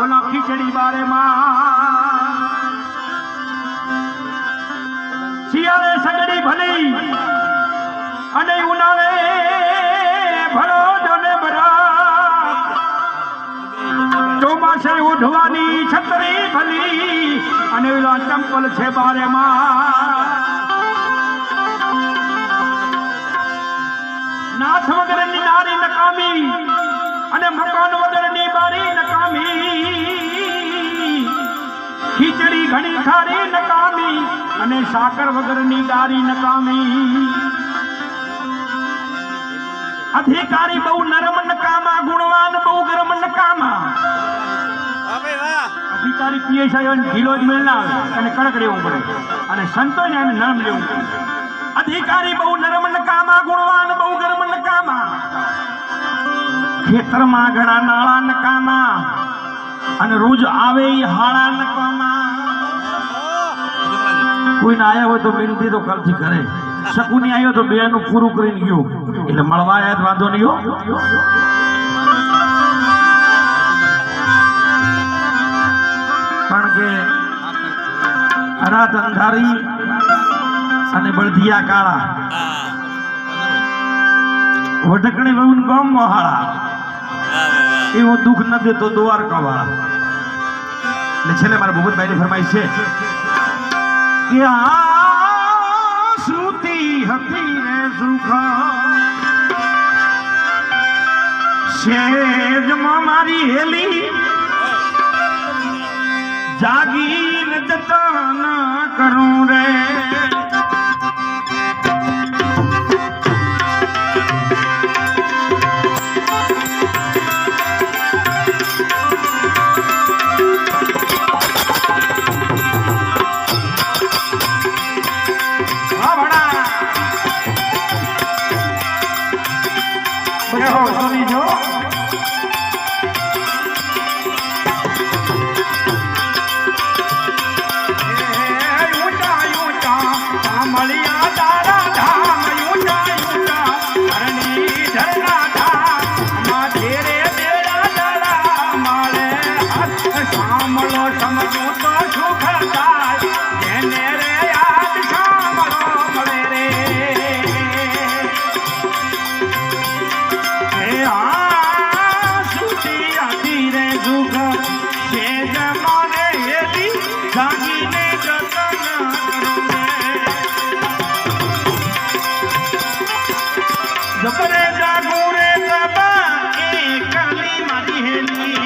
ઓલો ખીચડી બારે શિયાળે સગડી ભલી અને ઉનાળે ભરો જોને ભરા ચોમાસે ઉઠવાની છતરી ભલી અને ઓલા ચંપલ છે બારે માં નાથ વગરની નારી નકામી અને મકાન ખીચડી ઘણી ખારી નકામી અને સાકર વગરની ગારી નકામી. અધિકારી બહુ નરમ નકામા ગુણવાન બહુ ગરમ નકામા. અધિકારી પીએસઆઈ ઢીલો જ મેળના અને કડક રહેવું પડે. અને સંતોષ એને નરમ લેવું પડે. અધિકારી બહુ નરમ નકામા ગુણવાન બહુ ગરમ નકામા. ખેતરમાં ઘણા નાળા નકામા. અને રોજ આવે એ હાળા નકામા કોઈને આવ્યા હોય તો મિલતી તો કાલથી કરે શકુની આવ્યો તો બેનું પૂરું કરીને ગયો. એટલે મળવા આવ્યા તો વાંધો નહીં હો. કારણ કે રાત અંધારી અને બળદિયા કાળા. વઢકણી વહુ ગામ મોહાળા. એવો દુઃખ ન દેતો દ્વારકા વાળા એટલે છેલ્લે મારા ભૂપતભાઈ ની ફરમાઈશ છે કે આ શ્રુતિ હતી ને સુખ. શેજમાં મારી હેલી જાગીને જતન કરું રે. માળે હાથ જો સમજો તો સુખ હેલી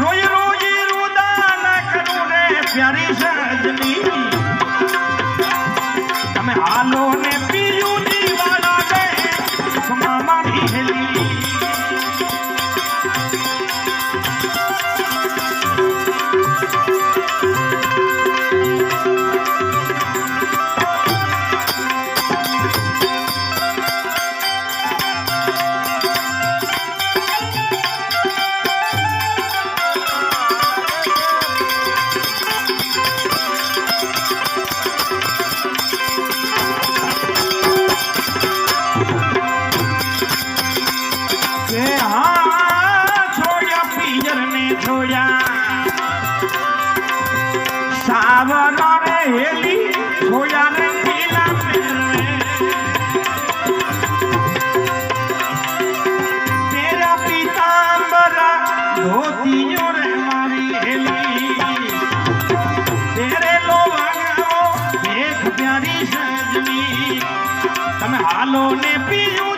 રોજ રોજ રુદાન કરું રે પ્યારી સજની સાવર રે હેલી છોડ્યા રે પીલા તેરા પીતાંબરા ધોતીયો રે મારી હેલી. તેરે લો વાગો પ્યારી તમે હાલો ને પીયું